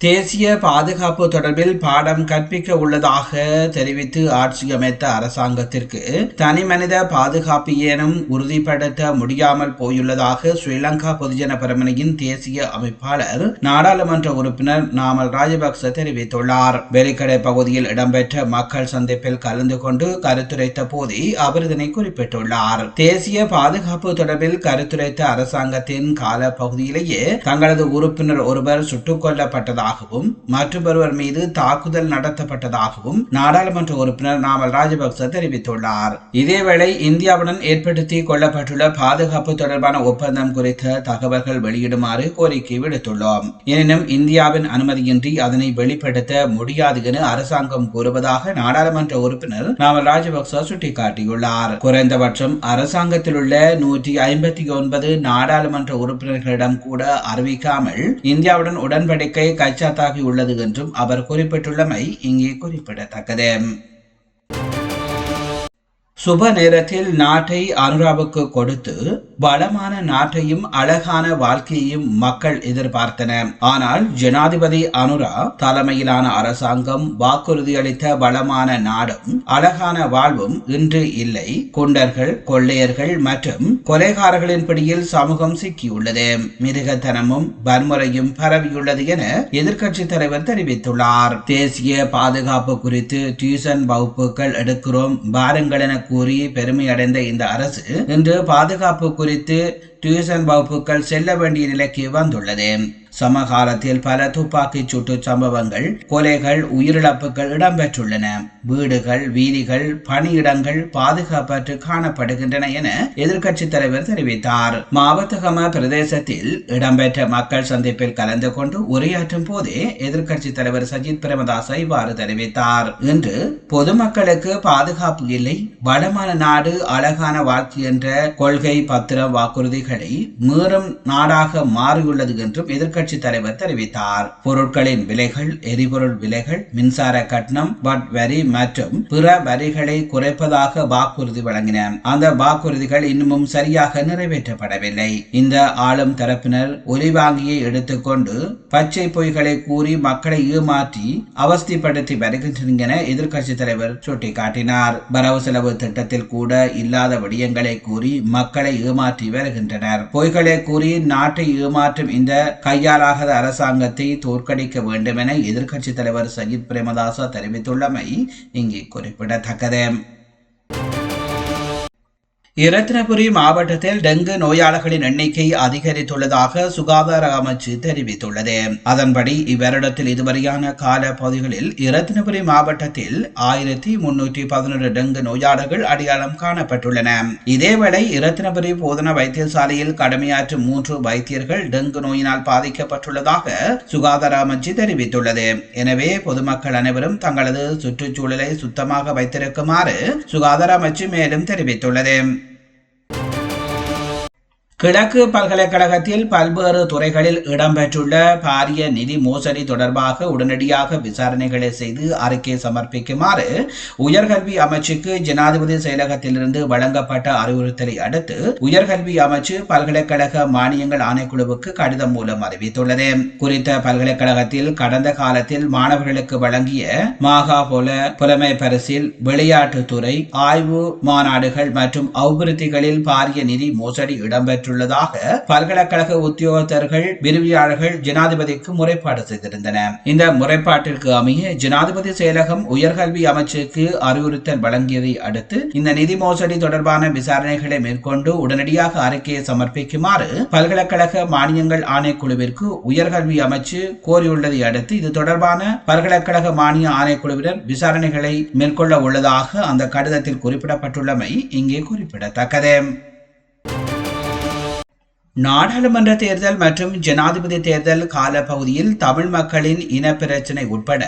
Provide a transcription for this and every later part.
தேசிய பாதுகாப்பு தொடர்பில் பாடம் கற்பிக்க உள்ளதாக தெரிவித்து ஆட்சியமைத்த அரசாங்கத்திற்கு தனி மனித பாதுகாப்பு ஏனும் உறுதிப்படுத்த முடியாமல் போயுள்ளதாக ஸ்ரீலங்கா பொதுஜன பரமணியின் தேசிய அமைப்பாளர் நாடாளுமன்ற உறுப்பினர் நாமல் ராஜபக்ச தெரிவித்துள்ளார். வெலிக்கடை பகுதியில் இடம்பெற்ற மக்கள் சந்திப்பில் கலந்து கொண்டு கருத்துரைத்த போதே அவர் இதனை குறிப்பிட்டுள்ளார். தேசிய பாதுகாப்பு தொடர்பில் கருத்துரைத்த அரசாங்கத்தின் கால பகுதியிலேயே தங்களது உறுப்பினர் ஒருவர் சுட்டுக் கொல்லப்பட்டதாக நடத்தப்பட்டதாகவும் மற்றொருவர் மீது தாக்குதல் நடத்தப்பட்டதாகவும் நாடாளுமன்ற உறுப்பினர் நாமல் ராஜபக்ச தெரிவித்துள்ளார். இதேவேளை இந்தியாவுடன் ஏற்படுத்தி கொள்ளப்பட்டுள்ள பாதுகாப்பு தொடர்பான ஒப்பந்தம் குறித்த தகவல்கள் வெளியிடுமாறு கோரிக்கை விடுத்துள்ளோம். எனினும் இந்தியாவின் அனுமதியின்றி அதனை வெளிப்படுத்த முடியாது என அரசாங்கம் கூறுவதாக நாடாளுமன்ற உறுப்பினர் நாமல் ராஜபக்ச சுட்டிக்காட்டியுள்ளார். குறைந்தபட்சம் அரசாங்கத்தில் உள்ள நூற்றி ஐம்பத்தி ஒன்பது நாடாளுமன்ற உறுப்பினர்களிடம் கூட அறிவிக்காமல் இந்தியாவுடன் உடன்படிக்கை கட்சி உள்ளது என்றும் அவர் குறிப்பிட்டுள்ளமை இங்கே குறிப்பிடத்தக்கது. சுப நேரத்தில் நாட்டை அனுராவுக்கு கொடுத்து வளமான நாட்டையும் அழகான வாழ்க்கையையும் மக்கள் எதிர்பார்த்தன. ஆனால் ஜனாதிபதி அனுரா தலைமையிலான அரசாங்கம் வாக்குறுதி அளித்த வளமான நாடும் அழகான வாழ்வும் இன்று இல்லை. குண்டர்கள் கொள்ளையர்கள் மற்றும் கொலைகாரர்களின் பிடியில் சமூகம் சிக்கியுள்ளது. மிருகத்தனமும் வன்முறையும் பரவியுள்ளது என எதிர்க்கட்சி தலைவர் தெரிவித்துள்ளார். தேசிய பாதுகாப்பு குறித்து டியூசன் வகுப்புகள் எடுக்கிறோம் பாருங்கள் என கூறி பெருமை அடைந்த இந்த அரசு இன்று பாதுகாப்பு குறித்து டியூசன் வகுப்புகள் செல்ல வேண்டிய நிலைக்கு வந்துள்ளது. சமகாலத்தில் பல துப்பாக்கிச் சூட்டு சம்பவங்கள் கொலைகள் உயிரிழப்புகள் இடம்பெற்றுள்ளன. வீடுகள் வீதிகள் பணியிடங்கள் பாதுகாப்பற்று காணப்படுகின்றன என எதிர்க்கட்சி தலைவர் தெரிவித்தார். மாவத்தகம பிரதேசத்தில் இடம்பெற்ற மக்கள் சந்திப்பில் கலந்து கொண்டு உரையாற்றும் போதே எதிர்க்கட்சி தலைவர் சஜித் பிரேமதாச இவ்வாறு தெரிவித்தார். இன்று பொதுமக்களுக்கு பாதுகாப்பு இல்லை வளமான நாடு அழகான வாழ்க்கை என்ற கொள்கை பத்திர வாக்குறுதிகளை மீறும் நாடாக மாறியுள்ளது என்றும் எதிர்க்கட்சி தலைவர் தெரிவித்தார். பொருட்களின் விலைகள் எரிபொருள் விலைகள் மின்சார கட்டணம் பட் வரி மற்றும் பிற வரிகளை குறைப்பதாக வாக்குறுதி வழங்கின. அந்த வாக்குறுதிகள் இன்னமும் சரியாக நிறைவேற்றப்படவில்லை. இந்த ஆளும் தரப்பினர் ஒலிவாங்கியை எடுத்துக்கொண்டு பச்சை பொய்களை கூறி மக்களை ஏமாற்றி அவஸ்திப்படுத்தி வருகின்றன என எதிர்க்கட்சி தலைவர் சுட்டிக்காட்டினார். வரவு செலவு திட்டத்தில் கூட இல்லாத விடயங்களை கூறி மக்களை ஏமாற்றி வருகின்றனர். பொய்களை கூறி நாட்டை ஏமாற்றும் இந்த கையாலாகாத அரசாங்கத்தை தோற்கடிக்க வேண்டும் என எதிர்க்கட்சி தலைவர் சஜித் பிரேமதாசா தெரிவித்துள்ளமை இங்கே குறிப்பிடத்தக்கது. இரத்தினபுரி மாவட்டத்தில் டெங்கு நோயாளர்களின் எண்ணிக்கை அதிகரித்துள்ளதாக சுகாதார அமைச்சு தெரிவித்துள்ளது. அதன்படி இவ்வருடத்தில் இதுவரையான கால பகுதிகளில் இரத்தினபுரி மாவட்டத்தில் ஆயிரத்தி முன்னூற்றி பதினொரு டெங்கு நோயாளர்கள் அடையாளம் காணப்பட்டுள்ளன. இதேவேளை இரத்தினபுரி போதனா வைத்தியசாலையில் கடமையாற்றும் மூன்று வைத்தியர்கள் டெங்கு நோயினால் பாதிக்கப்பட்டுள்ளதாக சுகாதார அமைச்சு தெரிவித்துள்ளது. எனவே பொதுமக்கள் அனைவரும் தங்களது சுற்றுச்சூழலை சுத்தமாக வைத்திருக்குமாறு சுகாதார அமைச்சு மேலும் தெரிவித்துள்ளது. கிழக்கு பல்கலைக்கழகத்தில் பல்வேறு துறைகளில் இடம்பெற்றுள்ள பாரிய நிதி மோசடி தொடர்பாக உடனடியாக விசாரணைகளை செய்து அறிக்கை சமர்ப்பிக்குமாறு உயர்கல்வி அமைச்சுக்கு ஜனாதிபதி செயலகத்திலிருந்து வழங்கப்பட்ட அறிவுறுத்தலை அடுத்து உயர்கல்வி அமைச்சு பல்கலைக்கழக மானியங்கள் ஆணைக்குழுவுக்கு கடிதம் மூலம் அறிவித்துள்ளது. குறித்த பல்கலைக்கழகத்தில் கடந்த காலத்தில் மாணவர்களுக்கு வழங்கிய மாகா போல புலமை பரிசில் விளையாட்டுத்துறை ஆய்வு மாநாடுகள் மற்றும் அபிவிருத்திகளில் பாரிய நிதி மோசடி இடம்பெற்று பெற்றுள்ளதாக பல்கலைக்கழக உத்தியோகத்தர்கள் விரிவியாளர்கள் ஜனாதிபதிக்கு முறைப்பாடு செய்திருந்தன. இந்த முறைப்பாட்டிற்கு அமைய ஜனாதிபதி செயலகம் உயர்கல்வி அமைச்சுக்கு அறிவுறுத்தல் வழங்கியதை அடுத்து இந்த நிதி மோசடி தொடர்பான விசாரணைகளை மேற்கொண்டு உடனடியாக அறிக்கையை சமர்ப்பிக்குமாறு பல்கலைக்கழக மானியங்கள் ஆணைக்குழுவிற்கு உயர்கல்வி அமைச்சு கோரியுள்ளதை அடுத்து இது தொடர்பான பல்கலைக்கழக மானிய ஆணைக்குழுவினர் விசாரணைகளை மேற்கொள்ள உள்ளதாக அந்த கடிதத்தில் குறிப்பிடப்பட்டுள்ளமை இங்கே குறிப்பிடத்தக்கது. நாடாளுமன்ற தேர்தல் மற்றும் ஜனாதிபதி தேர்தல் காலப்பகுதியில் தமிழ் மக்களின் இன பிரச்சினை உட்பட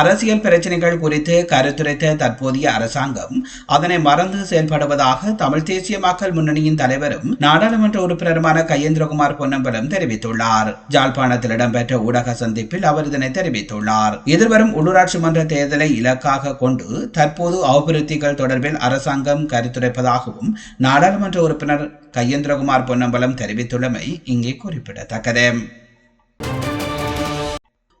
அரசியல் பிரச்சினைகள் குறித்து கருத்துரைத்த தற்போதைய அரசாங்கம் அதனை மறந்து செயல்படுவதாக தமிழ் தேசிய மக்கள் முன்னணியின் தலைவரும் நாடாளுமன்ற உறுப்பினருமான கையேந்திரகுமார் பொன்னம்பலம் தெரிவித்துள்ளார். ஜாழ்ப்பாணத்தில் இடம்பெற்ற ஊடக சந்திப்பில் அவர் இதனை தெரிவித்துள்ளார். எதிர்வரும் உள்ளூராட்சி மன்ற தேர்தலை இலக்காக கொண்டு தற்போது அபிவிருத்திகள் தொடர்பில் அரசாங்கம் கருத்துரைப்பதாகவும் நாடாளுமன்ற உறுப்பினர் கையேந்திரகுமார் பொன்னம்பலம் தெரிவித்துள்ளமை இங்கே குறிப்பிடத்தக்கது.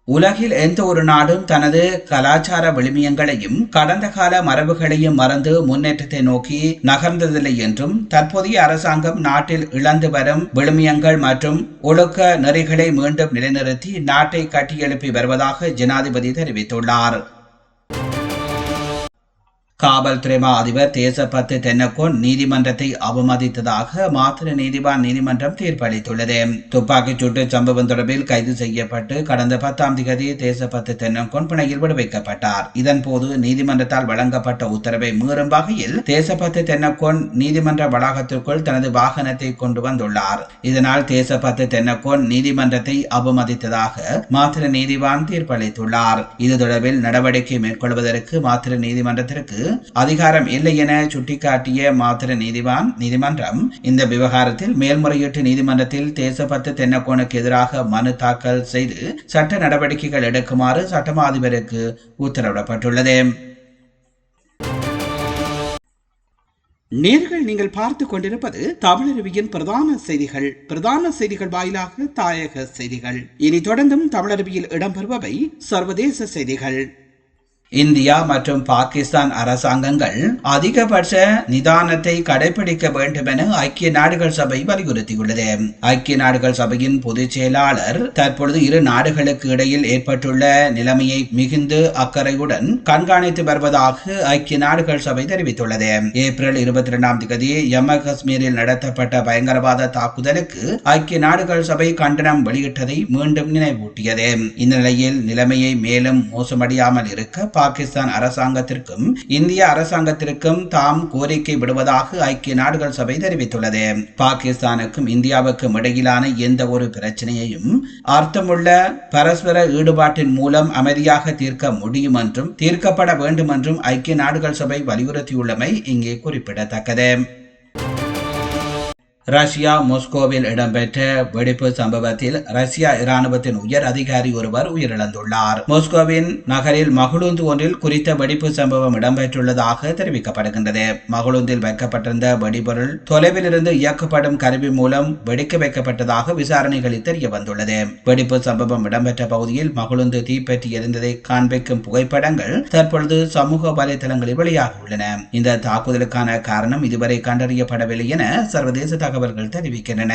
உலகில் எந்த ஒரு நாடும் தனது கலாச்சார விழுமியங்களையும் கடந்த கால மரபுகளையும் மறந்து முன்னேற்றத்தை நோக்கி நகர்ந்ததில்லை என்றும் தற்போதைய அரசாங்கம் நாட்டில் இழந்து வரும் விழுமியங்கள் மற்றும் ஒழுக்க நெறிகளை மீண்டும் நிலைநிறுத்தி நாட்டை கட்டியெழுப்பி வருவதாக ஜனாதிபதி தெரிவித்துள்ளார். காவல்துறை மா அதிபர் தேசப்பத்து தென்னக்கோன் நீதிமன்றத்தை அவமதித்ததாக மாத்திர நீதிவான் நீதிமன்றம் தீர்ப்பளித்துள்ளது. துப்பாக்கிச் சூட்டு சம்பவம் தொடர்பில் கைது செய்யப்பட்டு கடந்த பத்தாம் திகதி தேசப்பத்து தென்னக்கோன் பிணையில் விடுவிக்கப்பட்டார். இதன்போது நீதிமன்றத்தால் வழங்கப்பட்ட உத்தரவை மீறும் வகையில் தேசப்பத்து தென்னக்கோன் நீதிமன்ற வளாகத்திற்குள் தனது வாகனத்தை கொண்டு வந்துள்ளார். இதனால் தேசப்பத்து தென்னக்கோன் நீதிமன்றத்தை அவமதித்ததாக மாத்திர நீதிவான் தீர்ப்பளித்துள்ளார். இது தொடர்பில் நடவடிக்கை மேற்கொள்வதற்கு மாத்திர நீதிமன்றத்திற்கு அதிகாரம் இல்லை என சுட்டிக்காட்டிய மாத்திர நீதிவான் நீதிமன்றம் இந்த விவகாரத்தில் மேல்முறையீட்டு நீதிமன்றத்தில் தேசபத்து தென்னக்கோனுக்கு எதிராக மனு தாக்கல் செய்து சட்ட நடவடிக்கைகள் எடுக்குமாறு சட்டமா அதிபருக்கு உத்தரவிடப்பட்டுள்ளது. நேர்கள் நீங்கள் பார்த்து கொண்டிருப்பது தமிழருவியின் பிரதான செய்திகள். பிரதான செய்திகள் வாயிலாக தாயக செய்திகள். இனி தொடர்ந்தும் தமிழருவியில் இடம்பெறுபவை சர்வதேச செய்திகள். இந்தியா மற்றும் பாகிஸ்தான் அரசாங்கங்கள் அதிகபட்ச நிதானத்தை கடைபிடிக்க வேண்டும் என ஐக்கிய நாடுகள் சபை வலியுறுத்தியுள்ளது. ஐக்கிய நாடுகள் சபையின் பொதுச் செயலாளர் தற்பொழுது இரு நாடுகளுக்கு இடையில் ஏற்பட்டுள்ள நிலைமையை மிகுந்து அக்கறையுடன் கண்காணித்து வருவதாக ஐக்கிய நாடுகள் சபை தெரிவித்துள்ளது. ஏப்ரல் இருபத்தி இரண்டாம் தேதி ஜம்மு காஷ்மீரில் நடத்தப்பட்ட பயங்கரவாத தாக்குதலுக்கு ஐக்கிய நாடுகள் சபை கண்டனம் வெளியிட்டதை மீண்டும் நினைவூட்டியது. இந்நிலையில் நிலைமையை மேலும் மோசமடையாமல் இருக்க பாகிஸ்தான் அரசாங்கத்திற்கும் இந்திய அரசாங்கத்திற்கும் தாம் கோரிக்கை விடுவதாக ஐக்கிய நாடுகள் சபை தெரிவித்துள்ளது. பாகிஸ்தானுக்கும் இந்தியாவுக்கும் இடையிலான எந்த ஒரு பிரச்சனையையும் அர்த்தமுள்ள பரஸ்பர ஈடுபாட்டின் மூலம் அமைதியாக தீர்க்க முடியும் என்றும் தீர்க்கப்பட வேண்டும் என்றும் ஐக்கிய நாடுகள் சபை வலியுறுத்தியுள்ளமை இங்கே குறிப்பிடத்தக்கது. ரஷ்யா மொஸ்கோவில் இடம்பெற்ற வெடிப்பு சம்பவத்தில் ரஷ்யா இராணுவத்தின் உயர் அதிகாரி ஒருவர் உயிரிழந்துள்ளார். மொஸ்கோவின் நகரில் மகளுந்து ஒன்றில் குறித்த வெடிப்பு சம்பவம் இடம்பெற்றுள்ளதாக தெரிவிக்கப்படுகின்றது. மகளுந்தில் வைக்கப்பட்டிருந்த வெடிபொருள் தொலைவில் இருந்து இயக்கப்படும் கருவி மூலம் வெடிக்க வைக்கப்பட்டதாக விசாரணைகளில் தெரிய வந்துள்ளது வெடிப்பு சம்பவம் இடம்பெற்ற பகுதியில் மகளுந்து தீப்பற்றி எரிந்ததை காண்பிக்கும் புகைப்படங்கள் தற்பொழுது சமூக வலைதளங்களில் வெளியாக உள்ளன இந்த தாக்குதலுக்கான காரணம் இதுவரை கண்டறியப்படவில்லை என சர்வதேச தகவல் தகவல்கள் தெரிவிக்கின்றன